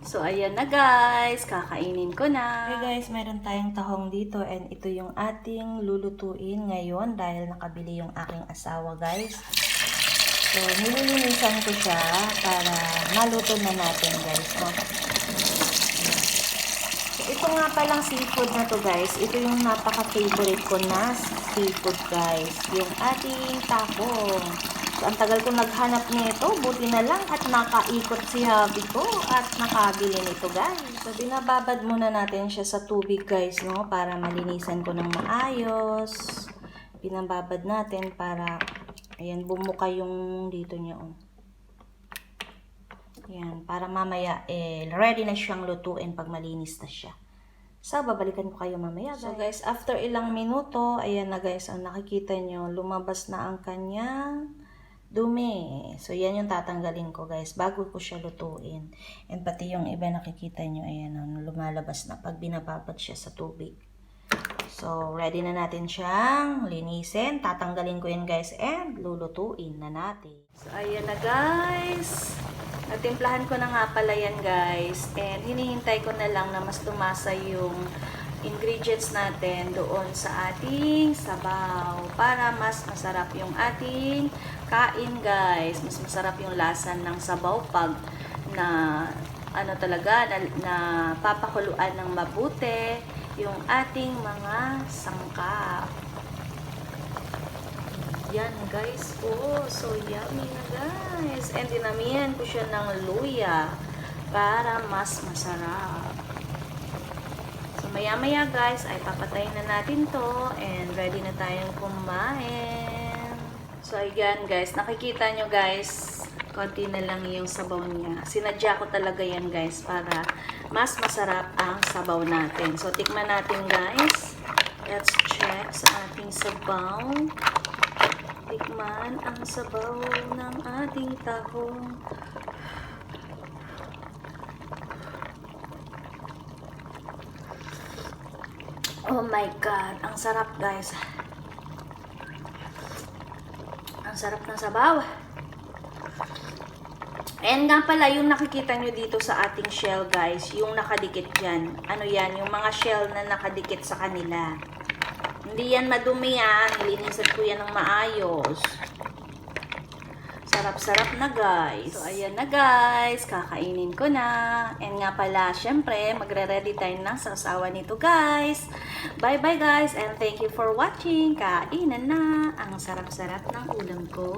So, ayan na guys. Kakainin ko na. Okay guys, meron tayong tahong dito and ito yung ating lulutuin ngayon dahil nakabili yung aking asawa guys. So, nililinisan ko siya para maluto na natin guys. So, ito nga palang seafood na to guys. Ito yung napaka-favorite ko na seafood guys. Yung ating tahong. So, ang tagal ko naghanap nito. Buti na lang at nakaikot si hubby ko at nakabili nito guys. So, binababad muna natin siya sa tubig guys, no? Para malinisan ko ng maayos. Binababad natin para, ayan, bumuka yung dito niya, oh. Yan, para mamaya, eh, ready na siyang lutuin pag malinis na siya. So, babalikan ko kayo mamaya, guys. So, guys, after ilang minuto, ayan na, guys, ang nakikita nyo, lumabas na ang kanyang dumi. So, yan yung tatanggalin ko, guys, bago ko siya lutuin. And pati yung iba nakikita nyo, ayan, lumalabas na pag binababad siya sa tubig. So, ready na natin siyang linisin. Tatanggalin ko yan, guys, and lulutuin na natin. So, ayan na guys. Natimplahan ko na nga pala yan guys. And hinihintay ko na lang na mas tumasa yung ingredients natin doon sa ating sabaw. Para mas masarap yung ating kain guys. Mas masarap yung lasa ng sabaw pag na ano talaga na, na papakuluan ng mabuti yung ating mga sangkap. Yan guys. Oh, so yummy na guys. And dinamihan ko siya ng luya para mas masarap. Maya maya guys ay papatayin na natin to and ready na tayong kumain. So ayan guys, nakikita nyo guys, konti na lang yung sabaw niya. Sinadya ko talaga yan guys para mas masarap ang sabaw natin. So tikman natin guys. Let's check sa ating sabaw tikman ang sabaw ng ating tahong. Oh my God, ang sarap guys. Ang sarap ng sabaw. And nga pala, yung nakikita nyo dito sa ating shell guys, yung nakadikit dyan. Ano yan, yung mga shell na nakadikit sa kanila. Hindi yan madumi yan. Nilinisan ko yan ng maayos. Sarap-sarap na guys. So, ayan na guys. Kakainin ko na. And nga pala, syempre, magre-ready tayo na sa asawa nito guys. Bye-bye guys. And thank you for watching. Kainan na. Ang sarap-sarap ng ulam ko.